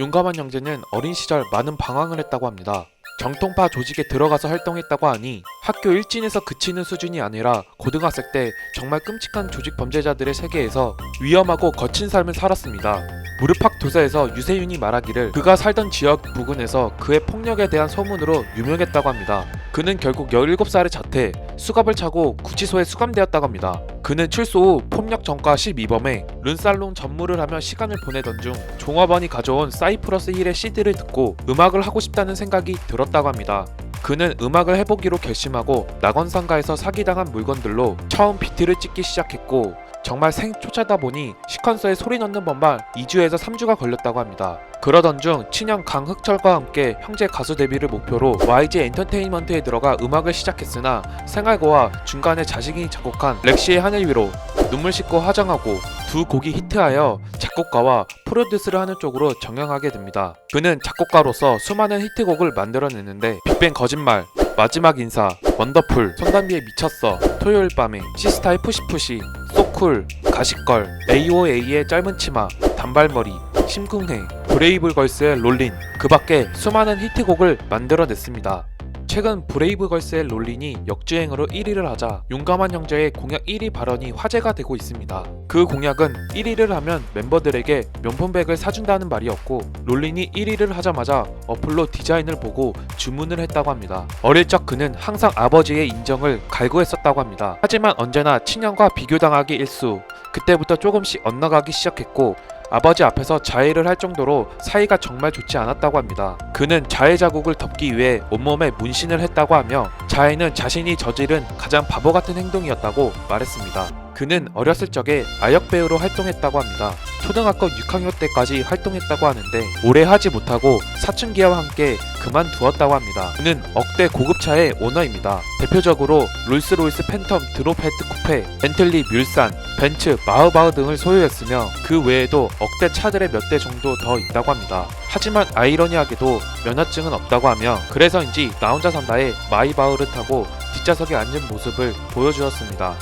용감한 형제는 어린 시절 많은 방황을 했다고 합니다. 정통파 조직에 들어가서 활동했다고 하니 학교 일진에서 그치는 수준이 아니라 고등학생 때 정말 끔찍한 조직 범죄자들의 세계에서 위험하고 거친 삶을 살았습니다. 무릎팍 도서에서 유세윤이 말하기를 그가 살던 지역 부근에서 그의 폭력에 대한 소문으로 유명했다고 합니다. 그는 결국 17살에 자퇴, 수갑을 차고 구치소에 수감되었다고 합니다. 그는 출소 후 폭력 전과 12범에 룬살롱 전무를 하며 시간을 보내던 중 종업원이 가져온 사이프러스 힐의 CD를 듣고 음악을 하고 싶다는 생각이 들었다고 합니다. 그는 음악을 해보기로 결심하고 낙원상가에서 사기당한 물건들로 처음 비트를 찍기 시작했고 정말 생초짜다 보니 시퀀서에 소리 넣는 법만 2주에서 3주가 걸렸다고 합니다. 그러던 중 친형 강흑철과 함께 형제 가수 데뷔를 목표로 YG 엔터테인먼트에 들어가 음악을 시작했으나 생활고와 중간에 자신이 작곡한 렉시의 하늘 위로 눈물 씻고 화장하고 두 곡이 히트하여 작곡가와 프로듀스를 하는 쪽으로 정형하게 됩니다. 그는 작곡가로서 수많은 히트곡을 만들어냈는데 빅뱅 거짓말, 마지막 인사, 원더풀, 손담비의 미쳤어, 토요일 밤에, 시스타의 푸시푸시, 소 쿨, 가시걸, AOA의 짧은 치마, 단발머리, 심쿵해, 브레이브걸스의 롤린, 그 밖에 수많은 히트곡을 만들어냈습니다. 최근 브레이브걸스의 롤린이 역주행으로 1위를 하자 용감한 형제의 공약 1위 발언이 화제가 되고 있습니다. 그 공약은 1위를 하면 멤버들에게 명품백을 사준다는 말이었고 롤린이 1위를 하자마자 어플로 디자인을 보고 주문을 했다고 합니다. 어릴 적 그는 항상 아버지의 인정을 갈구했었다고 합니다. 하지만 언제나 친형과 비교당하기 일수 그때부터 조금씩 엇나가기 시작했고 아버지 앞에서 자해를 할 정도로 사이가 정말 좋지 않았다고 합니다. 그는 자해 자국을 덮기 위해 온몸에 문신을 했다고 하며 자해는 자신이 저지른 가장 바보 같은 행동이었다고 말했습니다. 그는 어렸을 적에 아역 배우로 활동했다고 합니다. 초등학교 6학년 때까지 활동했다고 하는데 오래 하지 못하고 사춘기와 함께 그만두었다고 합니다. 그는 억대 고급차의 오너입니다. 대표적으로 롤스로이스 팬텀 드롭 헤드 쿠페, 벤틀리 뮬산, 벤츠 마흐바흐 등을 소유했으며 그 외에도 억대 차들의 몇 대 정도 더 있다고 합니다. 하지만 아이러니하게도 면허증은 없다고 하며 그래서인지 나 혼자 산다에 마이바흐를 타고 뒷좌석에 앉은 모습을 보여주었습니다.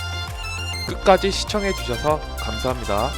끝까지 시청해주셔서 감사합니다.